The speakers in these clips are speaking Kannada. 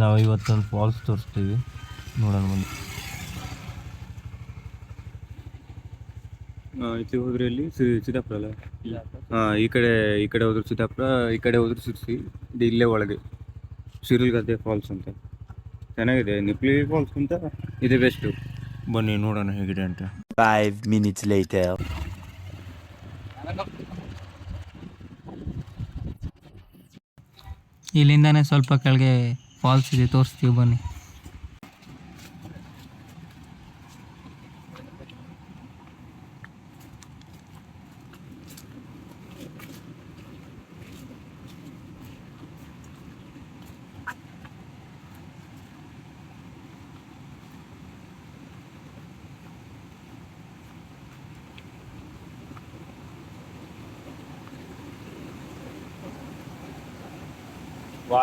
ನಾವು ಇವತ್ತೊಂದು ಫಾಲ್ಸ್ ತೋರಿಸ್ತೀವಿ. ನೋಡೋಣ ಬನ್ನಿ. ಈಚೆ ಹೋದ್ರೆ ಇಲ್ಲಿ ಸಿದ್ದಾಪುರ ಅಲ್ಲ? ಹಾಂ ಈ ಕಡೆ ಈ ಕಡೆ ಹೋದ್ರೆ ಸಿದ್ದಾಪುರ ಈ ಕಡೆ ಹೋದ್ರೆ ಸಿರ್ಸಿ ಇದು ಇಲ್ಲೇ ಒಳಗೆ. ಶಿರಲ್ಗದ್ದೆ ಫಾಲ್ಸ್ ಅಂತ. ಚೆನ್ನಾಗಿದೆ ನಿಪ್ಲಿ ಅಂತ ಇದೆ ಬೆಸ್ಟು ಬನ್ನಿ ನೋಡೋಣ ಹೇಗಿದೆ ಅಂತ. Five minutes later. ಇಲ್ಲಿಂದಾನೆ ಸ್ವಲ್ಪ ಕೆಳಗೆ ಫಾಲ್ಸ್ ಇದೆ ತೋರಿಸ್ತೀವಿ ಬನ್ನಿ ವಾ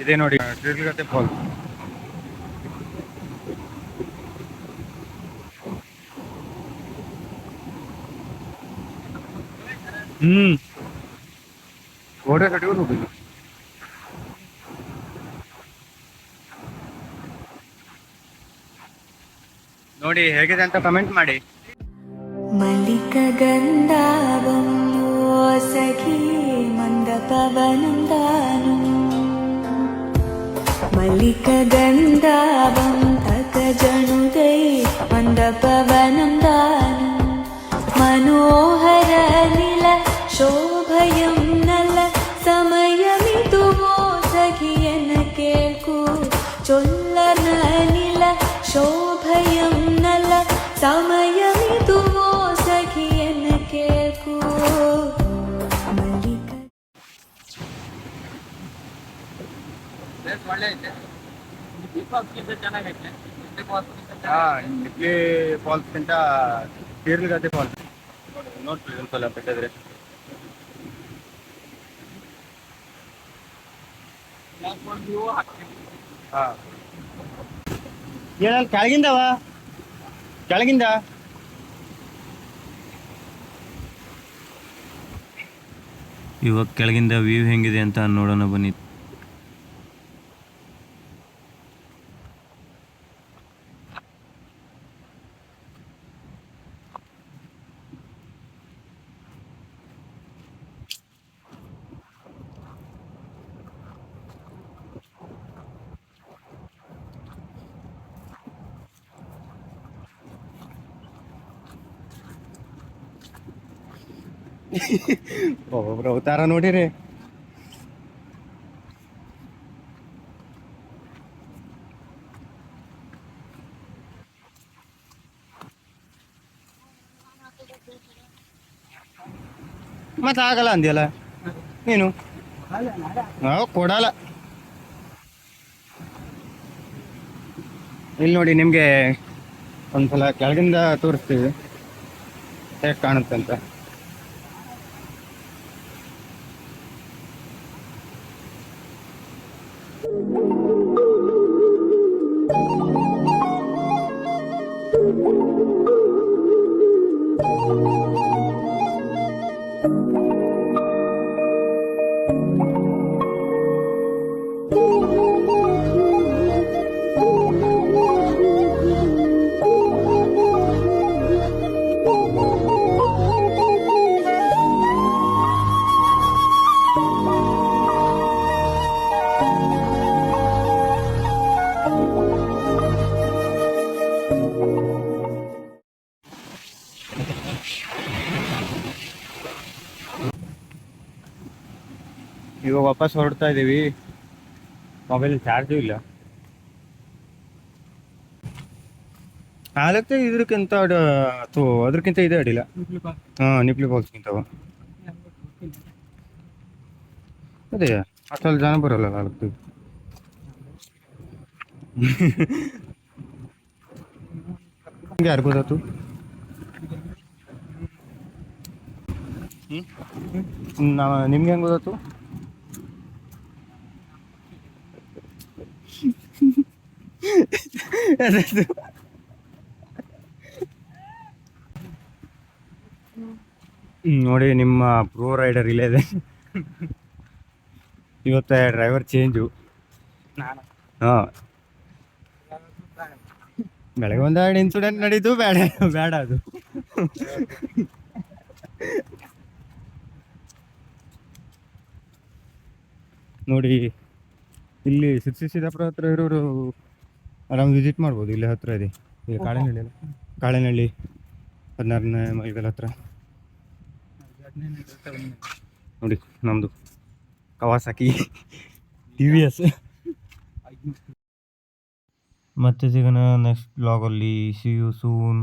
ಇದೇ ನೋಡಿ ತಿರುಗತೆ ಫಾಲ್ ಹ್ಮ್. ಗೋಡೆ ಕಡೆಗೂ ಹೋಗಿಲ್ಲ ನೋಡಿ, ಹೇಗಿದೆ ಅಂತ ಕಮೆಂಟ್ ಮಾಡಿ. ಮಲ್ಲಿಕ ಗಂಧಾವಂ ಸಖಿ ಮಂದ मल्लिकगन्धावं अकजनुदै मन्दपवनं दानं मनोहरनिल शोभयं नल समयमितु सखियन केल्कु चोल् ಹಾ ನಿಪ್ಲಿ ಫಾಲ್ಸ್ ಗಿಂತ ಶಿರಲ್ಗದ್ದೆ ಫಾಲ್ಸ್ ನೋಡ್ತೀವಿ ಒಂದ್ಸಲ ಬೇಕಾದ್ರೆ. ಹಾ. ಏನಲ್ಲಿ ಕೆಳಗಿಂದವ? ಕೆಳಗಿಂದ? ಇವಾಗ ಕೆಳಗಿಂದ ವ್ಯೂ ಹೆಂಗಿದೆ ಅಂತ ನೋಡೋಣ ಬನ್ನಿ. ಒಬ್ಬೊಬ್ರು ಅವತಾರ ನೋಡಿರಿ. ಮತ್ತೆ ಆಗಲ್ಲ ಅಂದಿಯಲ್ಲ? ನೀನು? ನಾವು ಕೊಡಲ್ಲ. ಇಲ್ಲಿ ನೋಡಿ ನಿಮಗೆ ಒಂದ್ಸಲ ಕೆಳಗಿಂದ ತೋರಿಸ್ತೀವಿ. ಹೇಗೆ ಕಾಣುತ್ತೆ ಅಂತ. Thank you. ಇವಾಗ ವಾಪಸ್ ಹೊರಡ್ತಾ ಇದ್ದೀವಿ ಮೊಬೈಲ್ ಚಾರ್ಜು ಇಲ್ಲ. ಆಲಕ್ಕೆ ಇದ್ರಕ್ಕಿಂತ ಅಥವಾ ಅದ್ರಕ್ಕಿಂತ ಇದೇ ಅಡಿಲ್ಲ ಹಾಂ ನಿಪ್ಲಿ ಫಾಲ್ಸ್ಗಿಂತವ ಅದೇ ಅಷ್ಟಲ್ಲಿ ಜನ ಬರಲ್ಲ ಆಲಕ್ಕೆ ಯಾರು ಗೊತ್ತಾತು? ನಾ ನಿಮ್ಗೆ ಹೆಂಗೆ ಗೊತ್ತಾಯ್ತು ಹ್ಮ್, ನೋಡಿ ನಿಮ್ಮ ಪ್ರೋ ರೈಡರ್ ಇಲ್ಲೇ ಇದೆ. ಇವತ್ತ ಡ್ರೈವರ್ ಚೇಂಜು ಹಾಂ. ಬೆಳಗ್ಗೆ ಒಂದೆರಡು ಇನ್ಸಿಡೆಂಟ್ ನಡೀತು, ಬೇಡ ಬೇಡ ಅದು. ನೋಡಿ, ಇಲ್ಲಿ ಸಿರ್ಸಿ ಸಿದ್ದಾಪುರ ಹತ್ರ ಇರೋರು ಆರಾಮ್ ವಿಸಿಟ್ ಮಾಡ್ಬೋದು ಇಲ್ಲೇ ಹತ್ರ ಇದೆ. ಇಲ್ಲಿ ಕಾಳೆನಹಳ್ಳಿ ಅಲ್ಲ? ಕಾಳೆನಹಳ್ಳಿ ಹದಿನಾರನೇ ಮೈಲ್ ಹತ್ರ. ನೋಡಿ ನಮ್ಮದು ಕವಾಸಾಕಿ ಟಿ ವಿ ಎಸ್ ಮತ್ತೆ ಸಿಗೋಣ ನೆಕ್ಸ್ಟ್ ಬ್ಲಾಗಲ್ಲಿ ಸಿ ಯು ಸೂನ್